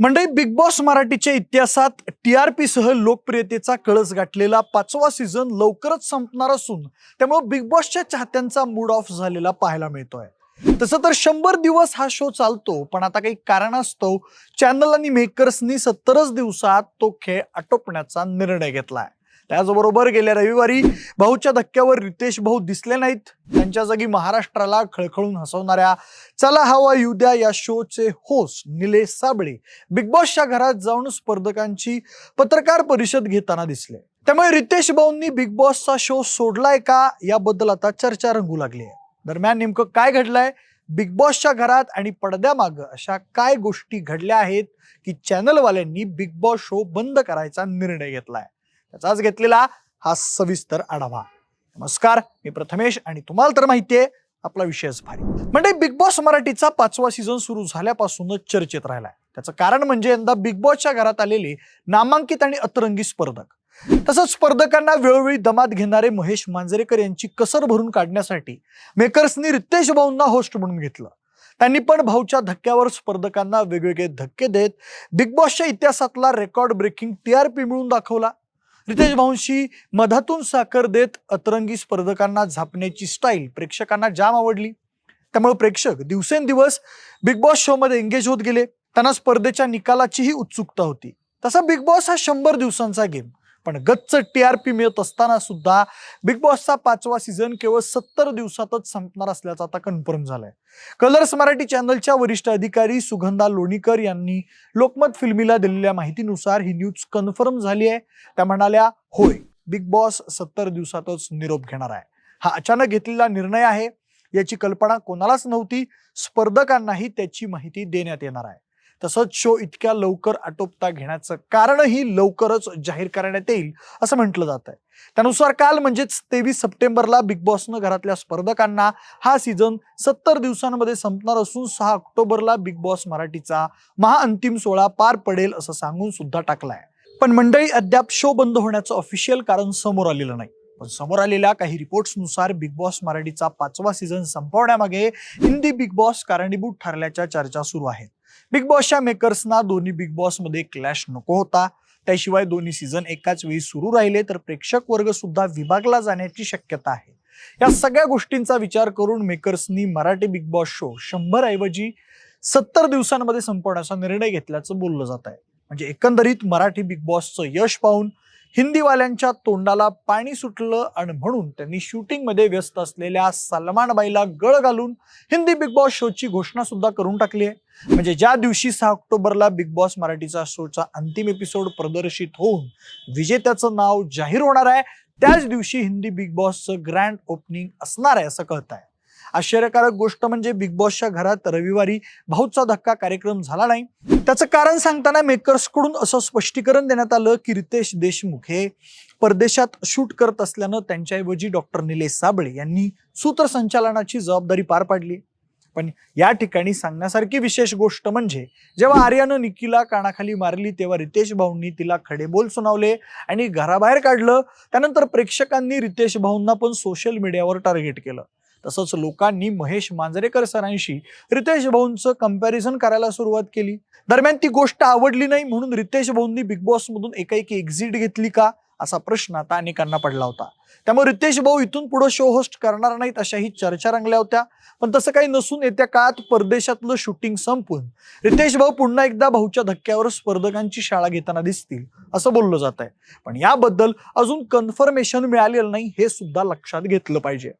मंडळी big boss मराठीच्या इतिहासात टी आर पी सह लोकप्रियतेचा कळस गाठलेला पाचवा सीझन लवकरच संपणार असून त्यामुळे बिग बॉसच्या चाहत्यांचा मूड ऑफ झालेला पाहायला मिळतोय. तसं तर शंभर दिवस हा शो चालतो पण आता काही कारणास्तव चॅनल आणि मेकर्सनी सत्तरच दिवसात तो खेळ आटोपण्याचा निर्णय घेतलाय. त्याचबरोबर गेल्या रविवारी भाऊच्या धक्क्यावर रितेश भाऊ दिसले नाहीत. त्यांच्या जागी महाराष्ट्राला खळखळून हसवणाऱ्या चला हवा येऊ द्या या शोचे होस्ट निलेश साबळे बिग बॉसच्या घरात जाऊन स्पर्धकांची पत्रकार परिषद घेताना दिसले. त्यामुळे रितेश भाऊंनी बिग बॉसचा शो सोडलाय का याबद्दल आता चर्चा रंगू लागली आहे. दरम्यान नेमकं काय घडलंय? बिग बॉसच्या घरात आणि पडद्यामागं अशा काय गोष्टी घडल्या आहेत की चॅनलवाल्यांनी बिग बॉस शो बंद करायचा निर्णय घेतलाय? त्याचाच घेतलेला हा सविस्तर आढावा. नमस्कार मी प्रथमेश आणि तुम्हाला तर माहितीये आपला विषयच भारी. म्हणजे बिग बॉस मराठीचा पाचवा सीझन सुरू झाल्यापासूनच चर्चेत राहिलाय. त्याचं कारण म्हणजे यंदा बिग बॉसच्या घरात आलेले नामांकित आणि अतरंगी स्पर्धक. तसंच स्पर्धकांना वेळोवेळी दमात घेणारे महेश मांजरेकर यांची कसर भरून काढण्यासाठी मेकर्सनी रितेश भाऊंना होस्ट म्हणून घेतलं. त्यांनी पण भाऊच्या धक्क्यावर स्पर्धकांना वेगवेगळे धक्के देत बिग बॉसच्या इतिहासातला रेकॉर्ड ब्रेकिंग टीआरपी मिळून दाखवला. रितेश भाऊंशी मधातून साखर देत अतरंगी स्पर्धकांना झापण्याची स्टाईल प्रेक्षकांना जाम आवडली. त्यामुळे प्रेक्षक दिवसेंदिवस बिग बॉस शो मध्ये एंगेज होत गेले. त्यांना स्पर्धेच्या निकालाचीही उत्सुकता होती. तसा बिग बॉस हा शंभर दिवसांचा गेम पण गच्च टीआरपी मिळत असताना सुद्धा बिग बॉसचा पाचवा सीझन केवळ सत्तर दिवसातच संपणार असल्याचं आता कन्फर्म झालंय. कलर्स मराठी चॅनलच्या वरिष्ठ अधिकारी सुगंधा लोणीकर यांनी लोकमत फिल्मीला दिलेल्या माहितीनुसार ही न्यूज कन्फर्म झाली आहे. त्या म्हणाल्या होय बिग बॉस सत्तर दिवसातच निरोप घेणार आहे. हा अचानक घेतलेला निर्णय आहे. याची कल्पना कोणालाच नव्हती. स्पर्धकांनाही त्याची माहिती देण्यात येणार आहे. तसंच शो इतक्या लवकर आटोपता घेण्याचं कारणही लवकरच जाहीर करण्यात येईल असं म्हटलं जात आहे त्यानुसार काल म्हणजेच तेवीस सप्टेंबरला बिग बॉसनं घरातल्या स्पर्धकांना हा सीझन सत्तर दिवसांमध्ये संपणार असून सहा ऑक्टोबरला बिग बॉस मराठीचा महाअंतिम सोहळा पार पडेल असं सांगून सुद्धा टाकलाय. पण मंडळी अद्याप शो बंद होण्याचं ऑफिशियल कारण समोर आलेलं नाही. पण समोर आलेल्या काही रिपोर्ट्सनुसार बिग बॉस मराठीचा पाचवा सीझन संपवण्यामागे हिंदी बिग बॉस कारणीभूत ठरल्याच्या चर्चा सुरू आहेत. बिग बॉसच्या मेकर्सना दोन्ही बिग बॉसमध्ये क्लॅश नको होता. त्याशिवाय दोन्ही सीझन एकाच वेळी सुरू राहिले तर प्रेक्षक वर्ग सुद्धा विभागला जाण्याची शक्यता आहे. या सगळ्या गोष्टींचा विचार करून मेकर्सनी मराठी बिग बॉस शो शंभर ऐवजी सत्तर दिवसांमध्ये संपवण्याचा निर्णय घेतल्याचं बोललं जात आहे म्हणजे एकंदरीत मराठी बिग बॉसचं यश पाहून हिंदीवाल्यांच्या तोंडाला पाणी सुटलं आणि म्हणून त्यांनी शूटिंगमध्ये व्यस्त असलेल्या सलमान बाईला गळ घालून हिंदी बिग बॉस शोची घोषणा सुद्धा करून टाकली आहे. म्हणजे ज्या दिवशी सहा ऑक्टोबरला बिग बॉस मराठीचा शोचा अंतिम एपिसोड प्रदर्शित होऊन विजेत्याचं नाव जाहीर होणार आहे त्याच दिवशी हिंदी बिग बॉसचं ग्रँड ओपनिंग असणार आहे असं कळत आहे. आश्चर्यकारक गोष्ट म्हणजे बिग बॉसच्या घरात रविवारी भाऊचा धक्का कार्यक्रम झाला नाही. त्याचं कारण सांगताना मेकर्सकडून असं स्पष्टीकरण देण्यात आलं की रितेश देशमुख हे परदेशात शूट करत असल्यानं त्यांच्याऐवजी डॉक्टर निलेश साबळे यांनी सूत्रसंचालनाची जबाबदारी पार पाडली. पण या ठिकाणी सांगण्यासारखी विशेष गोष्ट म्हणजे जेव्हा आर्यानं निकीला कानाखाली मारली तेव्हा रितेश भाऊंनी तिला खडे बोल सुनावले आणि घराबाहेर काढलं. त्यानंतर प्रेक्षकांनी रितेश भाऊंना पण सोशल मीडियावर टार्गेट केलं. तसंच लोकांनी महेश मांजरेकर सरांशी रितेश भाऊंचं कंपॅरिझन करायला सुरुवात केली. दरम्यान ती गोष्ट आवडली नाही म्हणून रितेश भाऊंनी बिग बॉसमधून एकाएकी एक्झिट घेतली का? असा प्रश्न आता अनेकांना पडला होता. त्यामुळे रितेश भाऊ इथून पुढे शो होस्ट करणार नाहीत अशाही चर्चा रंगल्या होत्या. पण तसं काही नसून येत्या काळात परदेशातलं शूटिंग संपून रितेश भाऊ पुन्हा एकदा भाऊच्या धक्क्यावर स्पर्धकांची शाळा घेताना दिसतील असं बोललं जात आहे पण याबद्दल अजून कन्फर्मेशन मिळालेलं नाही हे सुद्धा लक्षात घेतलं पाहिजे.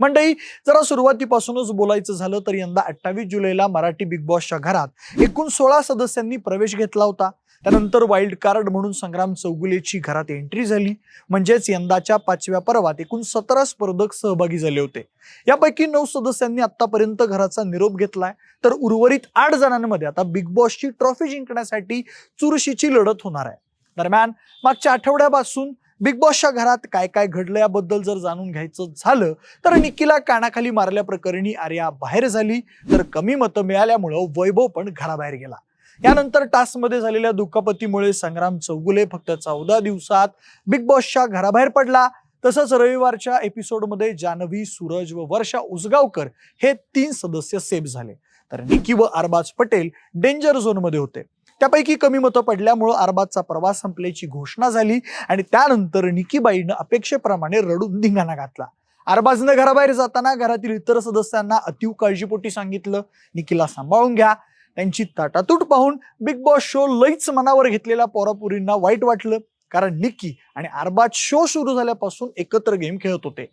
मंडळी जरा सुरुवातीपासूनच बोलायचं झालं तर यंदा अठ्ठावीस जुलैला मराठी बिग बॉसच्या घरात एकूण सोळा सदस्यांनी प्रवेश घेतला होता. त्यानंतर वाईल्ड कार्ड म्हणून संग्राम चौगुलेची घरात एंट्री झाली. म्हणजेच यंदाच्या पाचव्या पर्वात एकूण सतरा स्पर्धक सहभागी झाले होते. यापैकी नऊ सदस्यांनी आतापर्यंत घराचा निरोप घेतलाय. तर उर्वरित आठ जणांमध्ये आता बिग बॉसची ट्रॉफी जिंकण्यासाठी चुरशीची लढत होणार आहे. दरम्यान मागच्या आठवड्यापासून बिग बॉसच्या घरात काय काय घडलं याबद्दल जर जाणून घ्यायचं झालं तर निकीला कानाखाली मारल्या प्रकरणी आर्या बाहेर झाली तर कमी मतं मिळाल्यामुळं वैभव पण घराबाहेर गेला. यानंतर टास्कमध्ये झालेल्या दुखापतीमुळे संग्राम चौगुले फक्त चौदा दिवसात बिग बॉसच्या घराबाहेर पडला. तसंच रविवारच्या एपिसोडमध्ये जानवी सूरज व वर्षा उसगावकर हे तीन सदस्य सेफ झाले. तर निकी व अरबाज पटेल डेंजर झोनमध्ये होते. त्यापैकी कमी मतं पडल्यामुळं अरबाजचा प्रवास संपल्याची घोषणा झाली आणि त्यानंतर निकीबाईनं अपेक्षेप्रमाणे रडून धिंगाणा घातला. अरबाजनं घराबाहेर जाताना घरातील इतर सदस्यांना अतीव काळजीपोटी सांगितलं. निकीला सांभाळून घ्या. त्यांची ताटातूट पाहून बिग बॉस शो लईच मनावर घेतलेल्या पोरापुरींना वाईट वाटलं. कारण निक्की आणि अरबाज शो सुरू झाल्यापासून एकत्र गेम खेळत होते.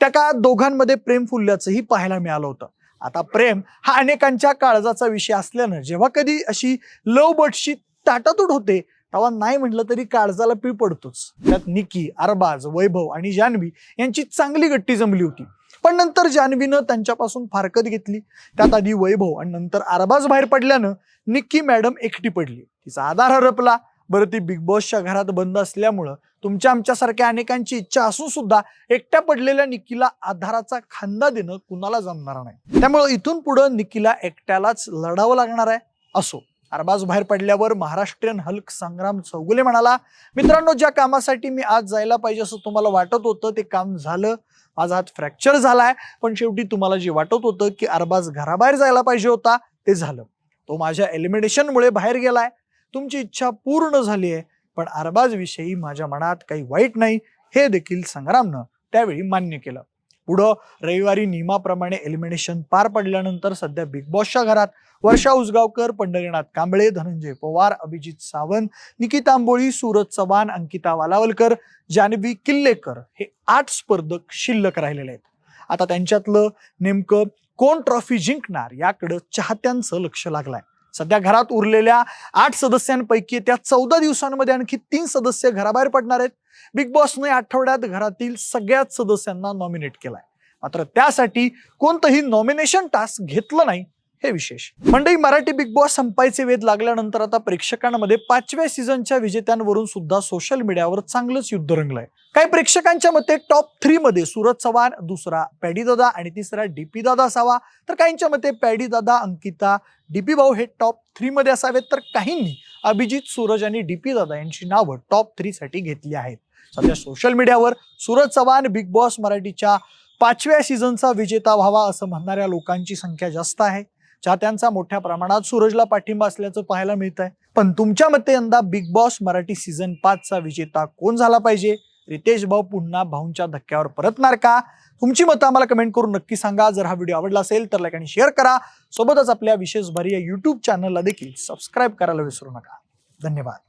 त्या काळात दोघांमध्ये प्रेम फुलल्याचंही पाहायला मिळालं होतं. आता प्रेम हा अनेकांच्या काळजाचा विषय असल्यानं जेव्हा कधी अशी लव बटशी ताटातूट होते तेव्हा नाही म्हटलं तरी काळजाला पीळ पडतोच. त्यात निकी अरबाज वैभव आणि जान्हवी यांची चांगली गट्टी जमली होती. पण नंतर जान्हवीनं त्यांच्यापासून फारकत घेतली. त्यात आधी वैभव आणि नंतर अरबाज बाहेर पडल्यानं निक्की मॅडम एकटी पडली. तिचा आधार हरपला. बरं ती बिग बॉसच्या घरात बंद असल्यामुळं तुमच्या आमच्यासारख्या अनेकांची इच्छा असून सुद्धा एकट्या पडलेल्या निकीला आधाराचा खांदा देणं कुणाला जमणार नाही. त्यामुळं इथून पुढं निकीला एकट्यालाच लढावं लागणार आहे असो. अरबाज बाहेर पडल्यावर महाराष्ट्रीयन हल्क संग्राम चौगुले म्हणाला मित्रांनो ज्या कामासाठी मी आज जायला पाहिजे असं तुम्हाला वाटत होतं ते काम झालं. माझा हात फ्रॅक्चर झालाय पण शेवटी तुम्हाला जे वाटत होतं की अरबाज घराबाहेर जायला पाहिजे होता ते झालं. तो माझ्या एलिमिनेशनमुळे बाहेर गेलाय. तुमची इच्छा पूर्ण झाली आहे. पण अरबाजविषयी माझ्या मनात काही वाईट नाही हे देखील संग्रामनं त्यावेळी मान्य केलं. पुढं रविवारी नियमाप्रमाणे एलिमिनेशन पार पडल्यानंतर सध्या बिग बॉसच्या घरात वर्षा उसगावकर पंढरीनाथ कांबळे धनंजय पवार अभिजित सावंत निकिता आंबोळी सूरज चव्हाण अंकिता वालावलकर जानवी किल्लेकर हे आठ स्पर्धक शिल्लक राहिलेले आहेत. आता त्यांच्यातलं नेमकं कोण ट्रॉफी जिंकणार याकडं चाहत्यांचं लक्ष लागलंय. सध्या घरात उरलेल्या आठ सदस्यांपैकी त्या चौदा दिवसांमध्ये आणखी तीन सदस्य घराबाहेर पडणार आहेत. बिग बॉसने आठवड्यात घरातील सगळ्याच सदस्यांना नॉमिनेट केलाय. मात्र त्यासाठी कोणतंही नॉमिनेशन टास्क घेतलं नाही. हे विशेष. मंडळी मराठी बिग बॉस संपायचे वेध लागल्यानंतर आता प्रेक्षकांमध्ये पाचव्या सीझनच्या विजेत्यांवरून सुद्धा सोशल मीडियावर चांगलंच युद्ध रंगलंय. काही प्रेक्षकांच्या मते टॉप थ्री मध्ये सूरज चव्हाण दुसरा पॅडी दादा आणि तिसरा डीपी दादा असावा. तर काहींच्या मते पॅडी दादा अंकिता डीपी भाऊ हे टॉप थ्री मध्ये असावेत. तर काहींनी अभिजित सूरज आणि डीपी दादा यांची नावं टॉप थ्री साठी घेतली आहेत. सध्या सोशल मीडियावर सूरज चव्हाण बिग बॉस मराठीच्या पाचव्या सीझनचा विजेता व्हावा असं म्हणणाऱ्या लोकांची संख्या जास्त आहे. चाहत्यांचा मोठ्या प्रमाणात सूरजला पाठिंबा असल्याचं पाहायला मिळत आहे पण तुमच्या मते यंदा बिग बॉस मराठी सीझन पाचचा विजेता कोण झाला पाहिजे? रितेश भाऊ पुन्हा भाऊंच्या धक्क्यावर परतणार का? तुमची मतं आम्हाला कमेंट करून नक्की सांगा. जर हा व्हिडिओ आवडला असेल तर लाईक आणि शेअर करा. सोबतच आपल्या विशेष भरी या चॅनलला देखील सबस्क्राईब करायला विसरू नका. धन्यवाद.